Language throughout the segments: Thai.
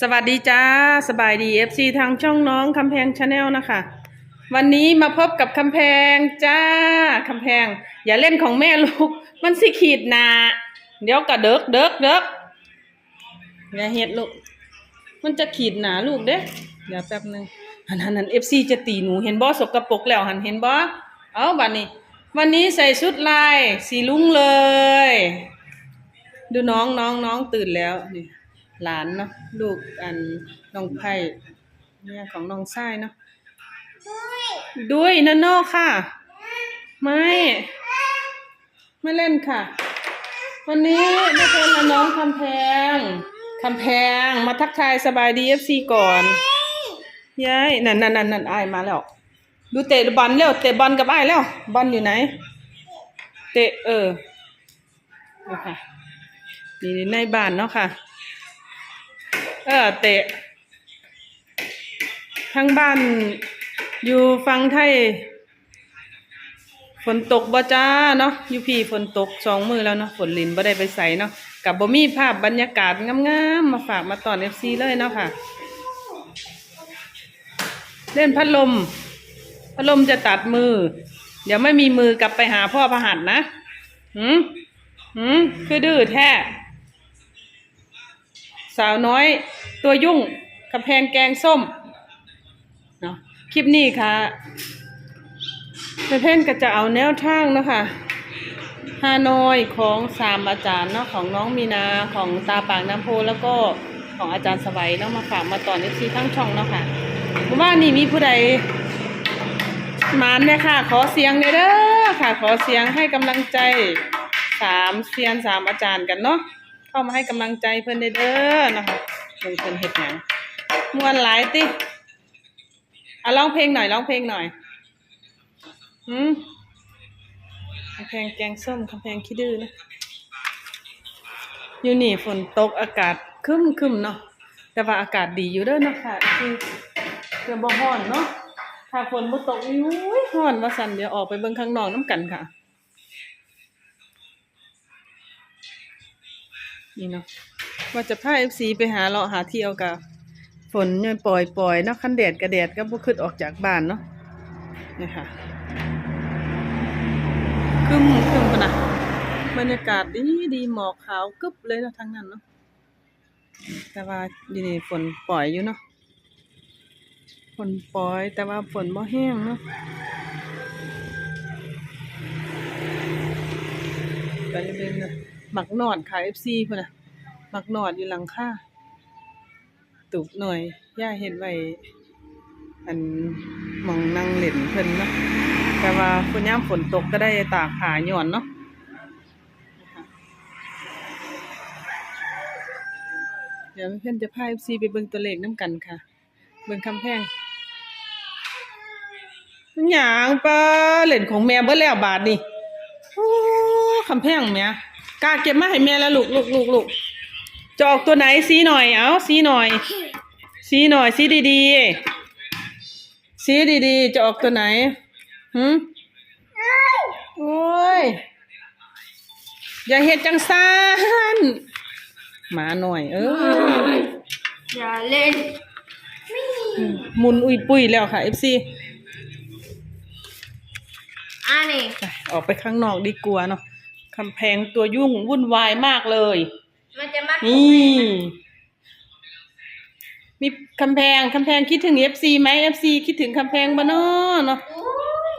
สวัสดีจ้าสบายดี FC ทางช่องน้องคำแพงชาแนลนะคะ วันนี้มาพบกับคำแพงจ้าคำแพง อย่าเล่นของแม่ลูก มันสิขีดหนาเดี๋ยวกระเดิกเดิกเดิกอย่าเฮ็ดลูก มันจะขีดหนาลูกเด้เดี๋ยวแป๊บหนึงหันหันหัน FC จะตีหนูเห็นบ่สกปรกแล้วหันเห็นบ่เอาบัดนี้ วันนี้ใส่ชุดลายสีลุ้งเลย ดูน้องน้องน้องตื่นแล้วนี่ หลานเนาะลูกอันน้องไผ่เนี่ยของน้องไส้เนาะด้วยนันโนค่ะ ไม่ไม่เล่นค่ะ วันนี้ไม่เป็นละน้องคำแพงคำแพงมาทักทายสบายดีเอฟซีก่อนยายนั่นนั่นนั่นนั่นไอมาแล้ว ดูเตะบอลเร็วเตะบอลกับไอแล้ว บอลอยู่ไหน เตะเออดูค่ะนี่ในบ้านเนาะค่ะ เออเตะ ทั้งบ้านอยู่ฟังไทย ฝนตกบ่จ้าเนาะอยู่พี่ฝนตกสองมือแล้วเนาะฝนลินบ่ได้ไปใส่เนาะกับบ่มีภาพบรรยากาศงามๆมาฝากมาตอน FC เลยเนาะค่ะ เล่นพัดลม พัดลมจะตัดมือ เดี๋ยวไม่มีมือกลับไปหาพ่อพหัสนะหืมหืมคือดื้อแท้าวน้อยตัวยุ่งกำแพงแกงส้มเนาะคลิปนี้ค่ะเพื่อนก็จะเอาแนวทางเนาะคะฮานอยของสามอาจารย์เนาะของน้องมีนาของตาปากน้ำโพแล้วก็ของอาจารย์สวัยเนาะมาฝากมาต่อนเอฟซีทั้งช่องเนาะค่ะว่านี่มีผู้ใดมานเนี่ยค่ะ ขอเสียงเลยเด้อค่ะ ขอเสียงให้กำลังใจสามเซียนสามอาจารย์กันเนาะ เข้ามาให้กำลังใจเพื่อนเด้อนะคะเพิ่นเพิ่นเฮ็ดหยังมวนหลายติอะร้องเพลงหน่อยร้องเพลงหน่อยหืมกำแพงแกงส้มกำแพงขี้ดื้อนะอยู่นี่ฝนตกอากาศครึ้มครึมๆเนาะแต่ว่าอากาศดีอยู่เด้อเนาะค่ะคือเกือบบ่ฮ้อนเนาะถ้าฝนบ่ตกนี่อุ้ยฮ้อนว่าซั่นเดี๋ยวออกไปเบิ่งข้างนอกน้ำกันค่ะ นี่เนาะว่าจะพาเอฟซีไปหาเลาะหาเที่ยวกับฝนยังปล่อยปล่อยเนาะคันแดดกระแดดก็บ่ขึ้นออกจากบ้านเนาะนี่ค่ะครึ้มครึ้มปะนะบรรยากาศดีดีหมอกขาวกึบเลยนะทั้งนั้นเนาะแต่ว่าอยู่นี่ฝนปล่อยอยู่เนาะฝนปล่อย แต่ว่าฝนบ่แห้งเนาะก็จะเป็น หมักนอดขายเอฟซีพุ่นนะหมักนอดอยู่หลังค่าตุกหน่อย ย่าเห็นไว้อันมองนั่งเล่นเพิ่นเนาะแต่ว่าฝนยามฝนตกก็ได้ตากผาหย่อนเนาะเดี๋ยวเพื่อนจะพาเอฟซีไปเบิ่งตัวเลขน้ำกันค่ะ เบิ่งคำแพงหยังปะเล่นของแม่เบิดแล้วบาทนี่โอ้คำแพงแม่ กล้าเก็บมาให้แม่แล้วลูกลูกลูกลูกจะออกตัวไหนสีหน่อย เอาสีหน่อย สีหน่อยสีดีๆสีดีๆ จะออกตัวไหนหืมโอ้ย อย่าเห็ดจังซานหมาหน่อย เอออย่าเล่นหมุนอุยปุยแล้วค่ะ FC อะนี่ไปออกไปข้างนอกดีกว่าเนาะ คำแพงตัวยุ่งวุ่นวายมากเลย มันจะมัดผมนี่ให้นะมีคำแพงคำแพงคิดถึง FC ไหม FC คิดถึงคำแพงบ้านาะเนาะโอ้ย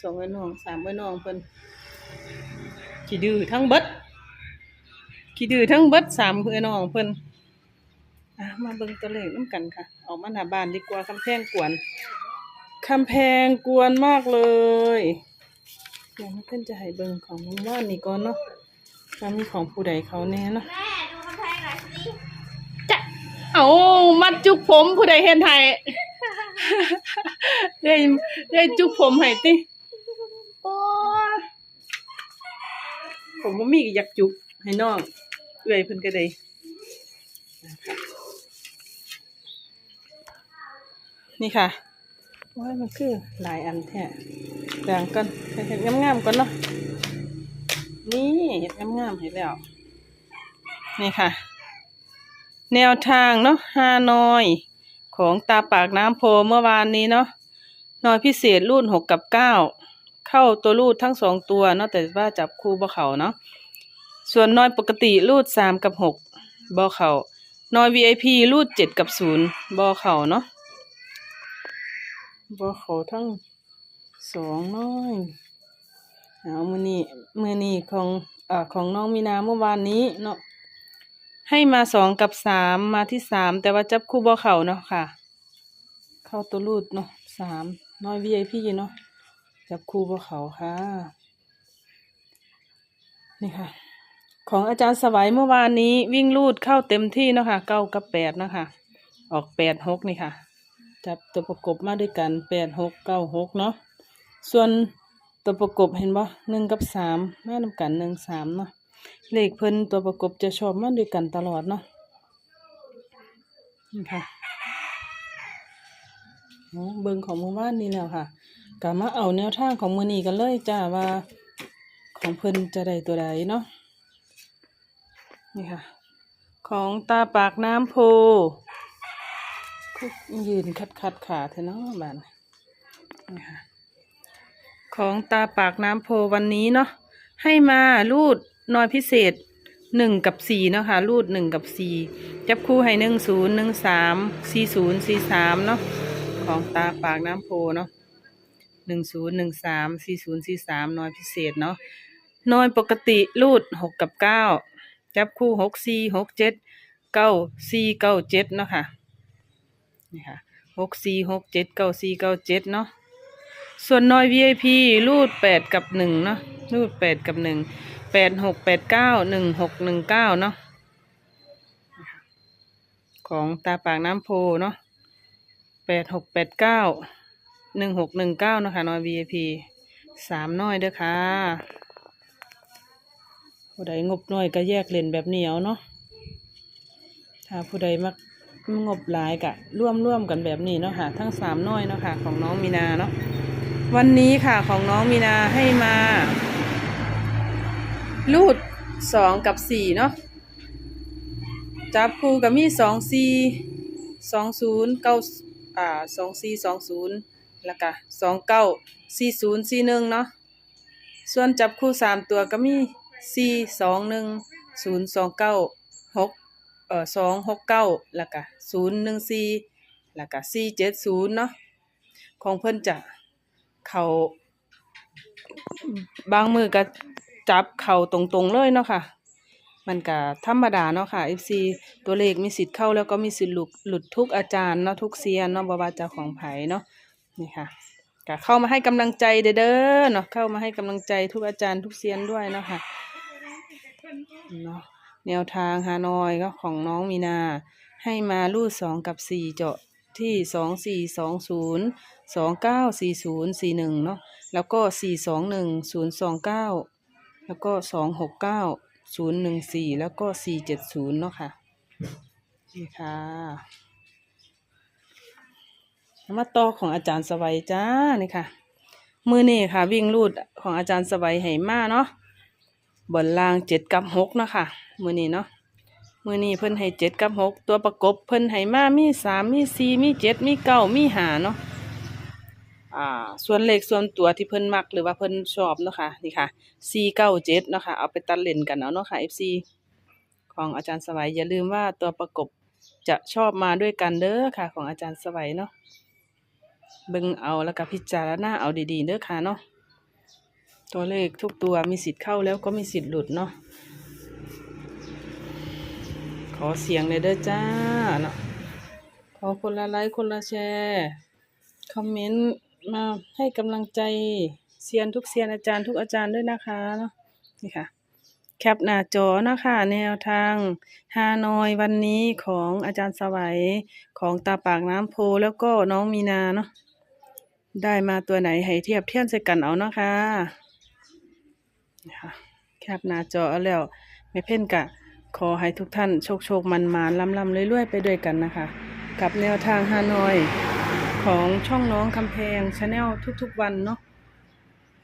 สองไอ้น้องสามไอ้น้องเพิ่นขี้ดื้อทั้งเบิดขี้ดื้อทั้งเบิดสามไอ้น้องเพิ่นอะมาเบิ่งตัวเลขน้ำกันค่ะ ออกมาหน้าบ้านดีกว่าคำแพงกวนคำแพงกวนมากเลย เดี๋ยวเพิ่นจะให้เบิ่งของน้องว่านนี่ก่อนเนาะว่ามีของผู้ใดเขาแน่เนาะแม่ ดูกำแพงหน่อยสิจะเอามัดจุกผมผู้ใดเห็นไทยได้ได้จุกผมให้ติโอ้ยผมบ่มีก็อยากจุกให้น้องเอื้อยเพิ่นก็ได้นี่ค่ะโอ้ยมันคือหลายอันแท้ แบ่งก่อนเห็ดงามๆก่อนเนาะนี่เห็ดงามๆให้แล้ว นี่ค่ะ แนวทางเนาะฮานอย ของตาปากน้ำโพเมื่อวานนี้เนาะนอยพิเศษรูดหกกับเก้าเข้าตัวรูดทั้งสองตัวเนาะแต่ว่าจับคู่บ่เขาเนาะส่วนนอยปกติรูดสามกับหกบ่เขานอย VIP รูดเจ็ดกับศูนย์บ่เขาเนาะบ่เขาทั้ง สองน้อยเอามือนี้มือนี้ของอ่าของน้องมีนาเมื่อวานนี้เนาะให้มาสองกับสามมาที่สามแต่ว่าจับคู่บ่เข้าเนาะค่ะ เข้าตัวรูดเนาะสามน้อย VIP เนาะจับคู่บ่เข้าค่ะ นี่ค่ะ ของอาจารย์สวัยเมื่อวานนี้วิ่งรูดเข้าเต็มที่เนาะค่ะเก้ากับแปดเนาะค่ะออกแปดหกนี่ค่ะ จับตัวประกบมาด้วยกันแปดหกเก้าหกเนาะ ส่วนตัวประกบเห็นบ่หนึ่งกับสามมานำกันหนึ่งสามเนาะเลขเพิ่นตัวประกบจะชอบมาด้วยกันตลอดเนาะนี่ค่ะโอ้เบิ่งของหมู่บ้านนี่แล้วค่ะก็มาเอาแนวทางของมือนีกันเลยจ้าว่าของเพิ่นจะได้ตัวใดเนาะนี่ค่ะ ของตาปากน้ำโพยืนคัดคัดขาเถอะเนาะบ้านนี่ค่ะ ของตาปากน้ำโพวันนี้เนาะให้มารูดน้อยพิเศษหนึ่งกับสี่เนาะค่ะรูดหนึ่งกับสี่จับคู่ให้หนึ่งศูนย์หนึ่งสามสี่ศูนย์สี่สามเนาะของตาปากน้ำโพเนาะหนึ่งศูนย์หนึ่งสามสี่ศูนย์สี่สามน้อยพิเศษเนาะน้อยปกติรูดหกกับเก้าจับคู่หกสี่หกเจ็ดเก้าสี่เก้าเจ็ดเนาะค่ะนี่ค่ะหกสี่หกเจ็ดเก้าสี่เก้าเจ็ดเนาะ ส่วนน้อย VIP รูดแปดกับหนึ่งเนาะรูดแปดกับหนึ่งแปดหกแปดเก้าหนึ่งหกหนึ่งเก้าเนาะของตาปากน้ำโพเนาะแปดหกแปดเก้าหนึ่งหกหนึ่งเก้านาะคะน้อย VIP สามน้อยเด้อค่ะผู้ใดงบน้อยก็แยกเล่นแบบเหนียวเนาะถ้าผู้ใดมักงบหลายกะร่วมร่วมกันแบบนี้เนาะค่ะ ทั้งสามน้อยเนาะค่ะ ของน้องมีนาเนาะ วันนี้ค่ะของน้องมีนาให้มา รูดสองกับสี่เนาะจับคู่กับมีสองสี่สองศูนย์เก้าอ่าสองสี่สองศูนย์แล้วก็สองเก้าสี่ศูนย์สี่หนึ่งเนาะส่วนจับคู่สามตัวก็มีสี่สองหนึ่งศูนย์สองเก้าหกเอ่อสองหกเก้าแล้วก็ศูนย์หนึ่งสี่แล้วก็สี่เจ็ดศูนย์เนาะของเพิ่นจะ เขาบางมือก็จับเข่าตรงๆเลยเนาะค่ะ มันก็ธรรมดาเนาะค่ะ FC ตัวเลขมีสิทธิ์เข้าแล้วก็มีสิทธิ์หลุดหลุดทุกอาจารย์เนาะทุกเซียนเนาะบ่ว่าจะของไผ่เนาะนี่ค่ะก็เข้ามาให้กำลังใจเด้อเนาะเข้ามาให้กำลังใจทุกอาจารย์ทุกเซียนด้วยเนาะค่ะเนาะแนวทางฮานอยก็ของน้องมีนาให้มาลูดสองกับสี่เจาะ ที่สองสี่สองศูนย์สองเก้าสี่ศูนย์สี่หนึ่งเนาะแล้วก็สี่สองหนึ่งศูนย์สองเก้าแล้วก็สองหกเก้าศูนย์หนึ่งสี่แล้วก็สี่เจ็ดศูนย์เนาะค่ะนี่ค่ะมาต่อของอาจารย์สวัยจ้านี่ค่ะ มือนี่ค่ะ วิ่งรูดของอาจารย์สวัยไหมาเนาะบนล่างเจ็ดกับหกเนาะค่ะมือนี่เนาะ มือนี้เพิ่นให้เจ็ดกับหกตัวประกบเพิ่นให้มามีสามมีสี่มีเจ็ดมีเก้ามีหาเนาะอ่าส่วนเลขส่วนตัวที่เพิ่นมักหรือว่าเพิ่นชอบเนาะค่ะนี่ค่ะสี่เก้าเจ็ดเนาะค่ะเอาไปตัดเล่นกันเอาเนาะค่ะ FC ของอาจารย์สวัยอย่าลืมว่าตัวประกบจะชอบมาด้วยกันเด้อค่ะ ของอาจารย์สวัยเนาะเบิ่งเอาแล้วก็พิจารณาเอาดีๆเด้อค่ะเนาะตัวเลขทุกตัวมีสิทธิ์เข้าแล้วก็มีสิทธิ์หลุดเนาะ ขอเสียงเลยเด้อจ้าเนาะขอคนละไลค์คนละแชร์คอมเมนต์มาให้กำลังใจเซียนทุกเซียนอาจารย์ทุกอาจารย์ด้วยนะคะเนาะนี่ค่ะ แคปหน้าจอนะคะ แนวทางฮานอยวันนี้ของอาจารย์สวัยของตาปากน้ำโพแล้วก็น้องมีนาเนาะได้มาตัวไหนให้เทียบเทียนใส่กันเอาเนาะค่ะนี่ค่ะแคปหน้าจอแล้วไม่เพ่นกะ ขอให้ทุกท่านโชคโชคมันมานลำลำเรื่อยๆไปด้วยกันนะคะ กับแนวทางฮานอยของช่องน้องคำแพงชาแนลทุกๆวันเนาะ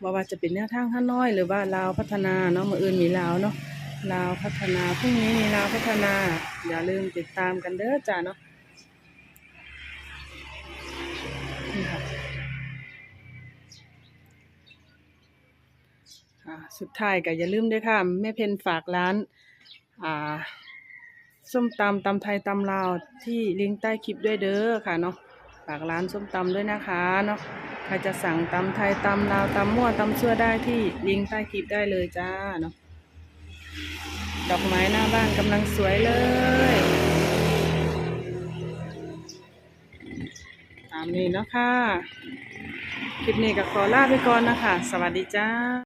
ว่าว่าจะเป็นแนวทางฮานอย หรือว่าลาวพัฒนาเนาะมืออื่นมีลาวเนาะลาวพัฒนาพรุ่งนี้มีลาวพัฒนา อย่าลืมติดตามกันเด้อจ้าเนาะนี่ค่ะสุดท้ายก็อย่าลืมด้วยค่ะแม่เพนฝากร้าน อ่าส้มตำตำไทยตำลาวที่ลิงก์ใต้คลิปด้วยเด้อค่ะเนาะฝากร้านส้มตำด้วยนะคะเนาะใครจะสั่งตำไทยตำลาวตำมั่วตำซั่วได้ที่ลิงก์ใต้คลิปได้เลยจ้าเนาะดอกไม้หน้าบ้านกำลังสวยเลย ตามนี้เนาะค่ะ คลิปนี้ก็ขอลาไปก่อนนะคะ สวัสดีจ้า